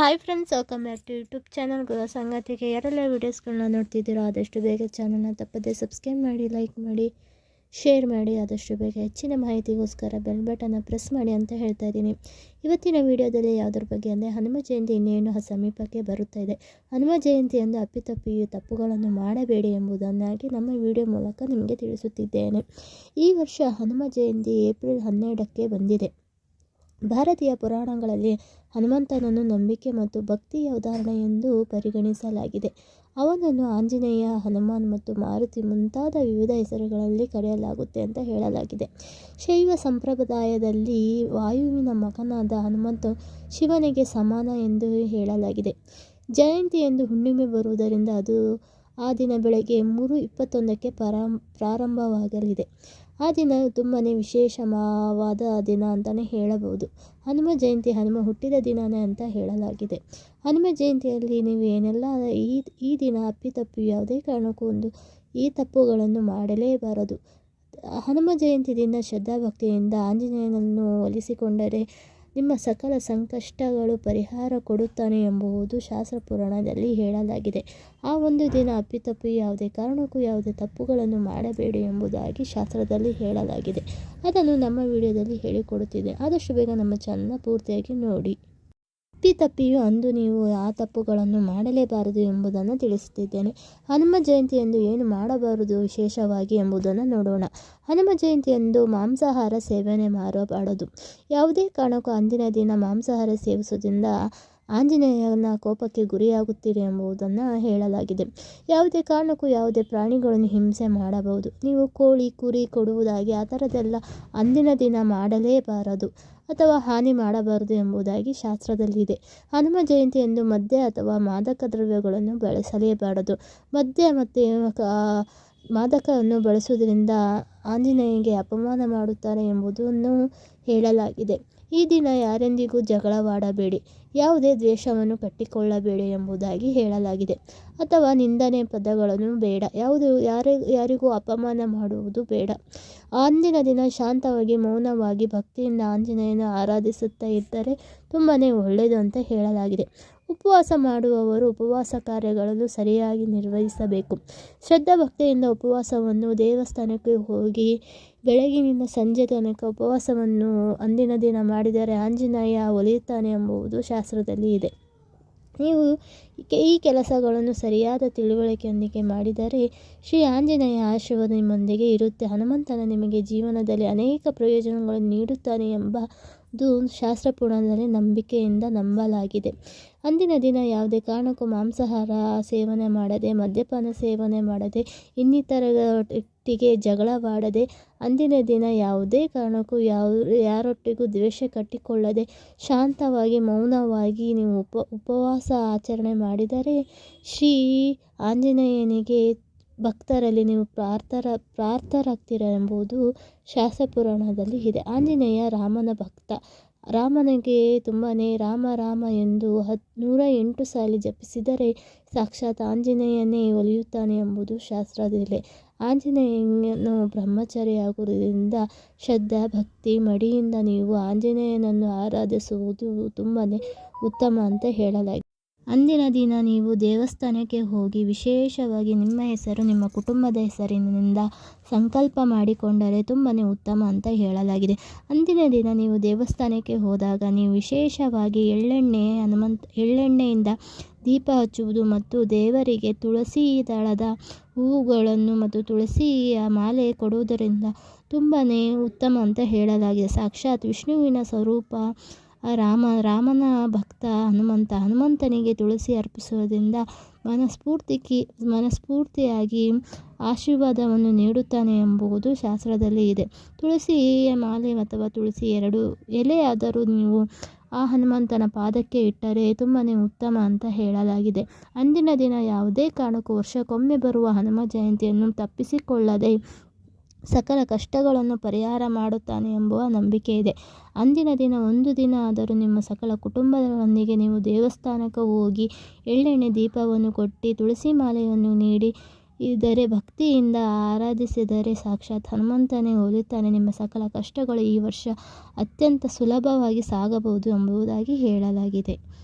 Hi friends welcome back to YouTube channel ಗೃಹ ಸಂಗಾತಿಗೆ ಯಾರೆಲ್ಲ ವೀಡಿಯೋಸ್ಗಳನ್ನ ನೋಡ್ತಿದ್ದೀರೋ? ಆದಷ್ಟು ಬೇಗ ಚಾನಲ್ನ ತಪ್ಪದೆ ಸಬ್ಸ್ಕ್ರೈಬ್ ಮಾಡಿ ಲೈಕ್ ಮಾಡಿ ಶೇರ್ ಮಾಡಿ. ಆದಷ್ಟು ಬೇಗ ಹೆಚ್ಚಿನ ಮಾಹಿತಿಗೋಸ್ಕರ ಬೆಲ್ ಬಟನ್ನ ಪ್ರೆಸ್ ಮಾಡಿ ಅಂತ ಹೇಳ್ತಾ ಇದ್ದೀನಿ. ಇವತ್ತಿನ ವಿಡಿಯೋದಲ್ಲಿ ಯಾವುದ್ರ ಬಗ್ಗೆ ಅಂದರೆ, ಹನುಮ ಜಯಂತಿ ಇನ್ನೇನು ಸಮೀಪಕ್ಕೆ ಬರುತ್ತಾ ಇದೆ? ಹನುಮ ಜಯಂತಿಯಂದು ಅಪ್ಪಿತಪ್ಪಿಯು ತಪ್ಪುಗಳನ್ನು ಮಾಡಬೇಡಿ ಎಂಬುದನ್ನಾಗಿ ನಮ್ಮ ವಿಡಿಯೋ ಮೂಲಕ ನಿಮಗೆ ತಿಳಿಸುತ್ತಿದ್ದೇನೆ. ಈ ವರ್ಷ ಹನುಮ ಜಯಂತಿ ಏಪ್ರಿಲ್ ಹನ್ನೆರಡಕ್ಕೆ ಬಂದಿದೆ. ಭಾರತೀಯ ಪುರಾಣಗಳಲ್ಲಿ ಹನುಮಂತನನ್ನು ನಂಬಿಕೆ ಮತ್ತು ಭಕ್ತಿಯ ಉದಾಹರಣೆ ಎಂದು ಪರಿಗಣಿಸಲಾಗಿದೆ. ಅವನನ್ನು ಆಂಜನೇಯ, ಹನುಮಾನ್ ಮತ್ತು ಮಾರುತಿ ಮುಂತಾದ ವಿವಿಧ ಹೆಸರುಗಳಲ್ಲಿ ಕರೆಯಲಾಗುತ್ತೆ ಅಂತ ಹೇಳಲಾಗಿದೆ. ಶೈವ ಸಂಪ್ರದಾಯದಲ್ಲಿ ವಾಯುವಿನ ಮಗನಾದ ಹನುಮಂತ ಶಿವನಿಗೆ ಸಮಾನ ಎಂದು ಹೇಳಲಾಗಿದೆ. ಜಯಂತಿ ಎಂದು ಹುಣ್ಣಿಮೆ ಬರುವುದರಿಂದ ಅದು ಆ ದಿನ ಬೆಳಗ್ಗೆ ಮೂರು ಇಪ್ಪತ್ತೊಂದಕ್ಕೆ ಪರಾಂ ಪ್ರಾರಂಭವಾಗಲಿದೆ. ಆ ದಿನ ತುಂಬಾ ವಿಶೇಷವಾದ ದಿನ ಅಂತಲೇ ಹೇಳಬಹುದು. ಹನುಮ ಜಯಂತಿ ಹನುಮ ಹುಟ್ಟಿದ ದಿನವೇ ಅಂತ ಹೇಳಲಾಗಿದೆ. ಹನುಮ ಜಯಂತಿಯಲ್ಲಿ ನೀವು ಏನೆಲ್ಲ ಈ ಈ ದಿನ ಅಪ್ಪಿತಪ್ಪಿ ಯಾವುದೇ ಕಾರಣಕ್ಕೂ ಒಂದು ಈ ತಪ್ಪುಗಳನ್ನು ಮಾಡಲೇಬಾರದು. ಹನುಮ ಜಯಂತಿ ದಿನ ಶ್ರದ್ಧಾಭಕ್ತಿಯಿಂದ ಆಂಜನೇಯನನ್ನು ಒಲಿಸಿಕೊಂಡರೆ ನಿಮ್ಮ ಸಕಲ ಸಂಕಷ್ಟಗಳು ಪರಿಹಾರ ಕೊಡುತ್ತಾನೆ ಎಂಬುವುದು ಶಾಸ್ತ್ರ ಪುರಾಣದಲ್ಲಿ ಹೇಳಲಾಗಿದೆ. ಆ ಒಂದು ದಿನ ಅಪ್ಪಿತಪ್ಪಿ ಯಾವುದೇ ಕಾರಣಕ್ಕೂ ಯಾವುದೇ ತಪ್ಪುಗಳನ್ನು ಮಾಡಬೇಡಿ ಎಂಬುದಾಗಿ ಶಾಸ್ತ್ರದಲ್ಲಿ ಹೇಳಲಾಗಿದೆ. ಅದನ್ನು ನಮ್ಮ ವಿಡಿಯೋದಲ್ಲಿ ಹೇಳಿಕೊಡುತ್ತಿದೆ ಆದಷ್ಟು ಬೇಗ ನಮ್ಮ ಚಾನಲ್ನ ಪೂರ್ತಿಯಾಗಿ ನೋಡಿ. ತಪ್ಪಿಯು ಅಂದು ನೀವು ಆ ತಪ್ಪುಗಳನ್ನು ಮಾಡಲೇಬಾರದು ಎಂಬುದನ್ನು ತಿಳಿಸುತ್ತಿದ್ದೇನೆ. ಹನುಮ ಜಯಂತಿಯಂದು ಏನು ಮಾಡಬಾರದು ವಿಶೇಷವಾಗಿ ಎಂಬುದನ್ನು ನೋಡೋಣ. ಹನುಮ ಜಯಂತಿಯಂದು ಮಾಂಸಾಹಾರ ಸೇವನೆ ಮಾಡಬಾರದು ಯಾವುದೇ ಕಾರಣಕ್ಕೂ ಅಂದಿನ ದಿನ ಮಾಂಸಾಹಾರ ಸೇವಿಸುವುದರಿಂದ ಆಂಜನೇಯನ ಕೋಪಕ್ಕೆ ಗುರಿಯಾಗುತ್ತೀರಿ ಎಂಬುದನ್ನು ಹೇಳಲಾಗಿದೆ. ಯಾವುದೇ ಕಾರಣಕ್ಕೂ ಯಾವುದೇ ಪ್ರಾಣಿಗಳನ್ನು ಹಿಂಸೆ ಮಾಡಬಹುದು. ನೀವು ಕೋಳಿ, ಕುರಿ ಕೊಡುವುದಾಗಿ ಆ ಥರದ್ದೆಲ್ಲ ಅಂದಿನ ದಿನ ಮಾಡಲೇಬಾರದು ಅಥವಾ ಹಾನಿ ಮಾಡಬಾರದು ಎಂಬುದಾಗಿ ಶಾಸ್ತ್ರದಲ್ಲಿದೆ. ಹನುಮ ಜಯಂತಿಯಂದು ಮದ್ಯ ಅಥವಾ ಮಾದಕ ದ್ರವ್ಯಗಳನ್ನು ಬಳಸಲೇಬಾರದು. ಮದ್ಯ ಮತ್ತು ಮಾದಕವನ್ನು ಬಳಸುವುದರಿಂದ ಆಂಜನೇಯನಿಗೆ ಅಪಮಾನ ಮಾಡುತ್ತಾರೆ ಎಂಬುದನ್ನು ಹೇಳಲಾಗಿದೆ. ಈ ದಿನ ಯಾರೆಂದಿಗೂ ಜಗಳವಾಡಬೇಡಿ. ಯಾವುದೇ ದ್ವೇಷವನ್ನು ಕಟ್ಟಿಕೊಳ್ಳಬೇಡಿ ಎಂಬುದಾಗಿ ಹೇಳಲಾಗಿದೆ. ಅಥವಾ ನಿಂದನೆ ಪದಗಳನ್ನು ಬೇಡ. ಯಾವುದು ಯಾರೇ ಯಾರಿಗೂ ಅಪಮಾನ ಮಾಡುವುದು ಬೇಡ. ಅಂದಿನ ದಿನ ಶಾಂತವಾಗಿ, ಮೌನವಾಗಿ ಭಕ್ತಿಯಿಂದ ಆಂಜನೇಯನ ಆರಾಧಿಸುತ್ತಾ ಇದ್ದರೆ ತುಂಬಾ ಒಳ್ಳೆಯದು ಅಂತ ಹೇಳಲಾಗಿದೆ. ಉಪವಾಸ ಮಾಡುವವರು ಉಪವಾಸ ಕಾರ್ಯಗಳನ್ನು ಸರಿಯಾಗಿ ನಿರ್ವಹಿಸಬೇಕು. ಶ್ರದ್ಧಾಭಕ್ತಿಯಿಂದ ಉಪವಾಸವನ್ನು ದೇವಸ್ಥಾನಕ್ಕೆ ಹೋಗಿ ಬೆಳಗಿನಿಂದ ಸಂಜೆ ತನಕ ಉಪವಾಸವನ್ನು ಅಂದಿನ ದಿನ ಮಾಡಿದರೆ ಆಂಜನೇಯ ಒಲಿಯುತ್ತಾನೆ ಎಂಬುದು ಶಾಸ್ತ್ರದಲ್ಲಿ ಇದೆ. ನೀವು ಈ ಕೆಲಸಗಳನ್ನು ಸರಿಯಾದ ತಿಳುವಳಿಕೆಯೊಂದಿಗೆ ಮಾಡಿದರೆ ಶ್ರೀ ಆಂಜನೇಯ ಆಶೀರ್ವಾದ ನಿಮ್ಮೊಂದಿಗೆ ಇರುತ್ತೆ. ಹನುಮಂತನ ನಿಮಗೆ ಜೀವನದಲ್ಲಿ ಅನೇಕ ಪ್ರಯೋಜನಗಳನ್ನು ನೀಡುತ್ತಾನೆ ಎಂಬ ಇದು ಶಾಸ್ತ್ರ ಪುರಾಣದಲ್ಲಿ ನಂಬಿಕೆಯಿಂದ ನಂಬಲಾಗಿದೆ. ಅಂದಿನ ದಿನ ಯಾವುದೇ ಕಾರಣಕ್ಕೂ ಮಾಂಸಾಹಾರ ಸೇವನೆ ಮಾಡದೆ, ಮದ್ಯಪಾನ ಸೇವನೆ ಮಾಡದೆ ಇನ್ನಿತರೊಟ್ಟಿಗೆ ಜಗಳವಾಡದೆ, ಅಂದಿನ ದಿನ ಯಾವುದೇ ಕಾರಣಕ್ಕೂ ಯಾವ, ಯಾರೊಟ್ಟಿಗೂ ದ್ವೇಷ ಕಟ್ಟಿಕೊಳ್ಳದೆ, ಶಾಂತವಾಗಿ, ಮೌನವಾಗಿ ನೀವು ಉಪ, ಉಪವಾಸ ಆಚರಣೆ ಮಾಡಿದರೆ ಶ್ರೀ ಆಂಜನೇಯನಿಗೆ ಭಕ್ತರಲ್ಲಿ ನೀವು ಪ್ರಾರ್ಥರ ಪ್ರಾರ್ಥರಾಗ್ತೀರ ಎಂಬುದು ಶಾಸ್ತ್ರ ಪುರಾಣದಲ್ಲಿ ಇದೆ. ಆಂಜನೇಯ ರಾಮನ ಭಕ್ತ. ರಾಮನಿಗೆ ತುಂಬಾ ರಾಮ ರಾಮ ಎಂದು ಹತ್ ನೂರ ಎಂಟು ಸಾಲಿ ಜಪಿಸಿದರೆ ಸಾಕ್ಷಾತ್ ಆಂಜನೇಯನೇ ಒಲಿಯುತ್ತಾನೆ ಎಂಬುದು ಶಾಸ್ತ್ರದಲ್ಲಿ. ಆಂಜನೇಯನು ಬ್ರಹ್ಮಚಾರಿಯಾಗುವುದರಿಂದ ಶ್ರದ್ಧಾ, ಭಕ್ತಿ, ಮಡಿಯಿಂದ ನೀವು ಆಂಜನೇಯನನ್ನು ಆರಾಧಿಸುವುದು ತುಂಬಾ ಉತ್ತಮ ಅಂತ ಹೇಳಲಾಗಿದೆ. ಅಂದಿನ ದಿನ ನೀವು ದೇವಸ್ಥಾನಕ್ಕೆ ಹೋಗಿ ವಿಶೇಷವಾಗಿ ನಿಮ್ಮ ಹೆಸರು, ನಿಮ್ಮ ಕುಟುಂಬದ ಹೆಸರಿನಿಂದ ಸಂಕಲ್ಪ ಮಾಡಿಕೊಂಡರೆ ತುಂಬಾ ಉತ್ತಮ ಅಂತ ಹೇಳಲಾಗಿದೆ. ಅಂದಿನ ದಿನ ನೀವು ದೇವಸ್ಥಾನಕ್ಕೆ ಹೋದಾಗ ನೀವು ವಿಶೇಷವಾಗಿ ಎಳ್ಳೆಣ್ಣೆ ಹನುಮಂತ, ಎಳ್ಳೆಣ್ಣೆಯಿಂದ ದೀಪ ಹಚ್ಚುವುದು ಮತ್ತು ದೇವರಿಗೆ ತುಳಸಿ ದಳದ ಹೂವುಗಳನ್ನು ಮತ್ತು ತುಳಸಿಯ ಮಾಲೆ ಕೊಡುವುದರಿಂದ ತುಂಬಾ ಉತ್ತಮ ಅಂತ ಹೇಳಲಾಗಿದೆ. ಸಾಕ್ಷಾತ್ ವಿಷ್ಣುವಿನ ಸ್ವರೂಪ ರಾಮ, ರಾಮನ ಭಕ್ತ ಹನುಮಂತ, ಹನುಮಂತನಿಗೆ ತುಳಸಿ ಅರ್ಪಿಸುವುದರಿಂದ ಮನಸ್ಫೂರ್ತಿ ಮನಸ್ಫೂರ್ತಿಯಾಗಿ ಆಶೀರ್ವಾದವನ್ನು ನೀಡುತ್ತಾನೆ ಎಂಬುದು ಶಾಸ್ತ್ರದಲ್ಲಿ ಇದೆ. ತುಳಸಿಯ ಮಾಲೆ ಅಥವಾ ತುಳಸಿ ಎರಡು ಎಲೆಯಾದರೂ ನೀವು ಆ ಹನುಮಂತನ ಪಾದಕ್ಕೆ ಇಟ್ಟರೆ ತುಂಬಾ ಉತ್ತಮ ಅಂತ ಹೇಳಲಾಗಿದೆ. ಅಂದಿನ ದಿನ ಯಾವುದೇ ಕಾರಣಕ್ಕೂ ವರ್ಷಕ್ಕೊಮ್ಮೆ ಬರುವ ಹನುಮ ಜಯಂತಿಯನ್ನು ತಪ್ಪಿಸಿಕೊಳ್ಳದೆ ಸಕಲ ಕಷ್ಟಗಳನ್ನು ಪರಿಹಾರ ಮಾಡುತ್ತಾನೆ ಎಂಬುವ ನಂಬಿಕೆ ಇದೆ. ಅಂದಿನ ದಿನ, ಒಂದು ದಿನ ಆದರೂ ನಿಮ್ಮ ಸಕಲ ಕುಟುಂಬದೊಂದಿಗೆ ನೀವು ದೇವಸ್ಥಾನಕ್ಕೆ ಹೋಗಿ ಎಳ್ಳೆಣ್ಣೆ ದೀಪವನ್ನು ಕೊಟ್ಟು ತುಳಸಿ ಮಾಲೆಯನ್ನು ನೀಡಿ ಇದರೆ ಭಕ್ತಿಯಿಂದ ಆರಾಧಿಸಿದರೆ ಸಾಕ್ಷಾತ್ ಹನುಮಂತನೇ ಓದುತ್ತಾನೆ. ನಿಮ್ಮ ಸಕಲ ಕಷ್ಟಗಳು ಈ ವರ್ಷ ಅತ್ಯಂತ ಸುಲಭವಾಗಿ ಸಾಗಬಹುದು ಎಂಬುದಾಗಿ ಹೇಳಲಾಗಿದೆ.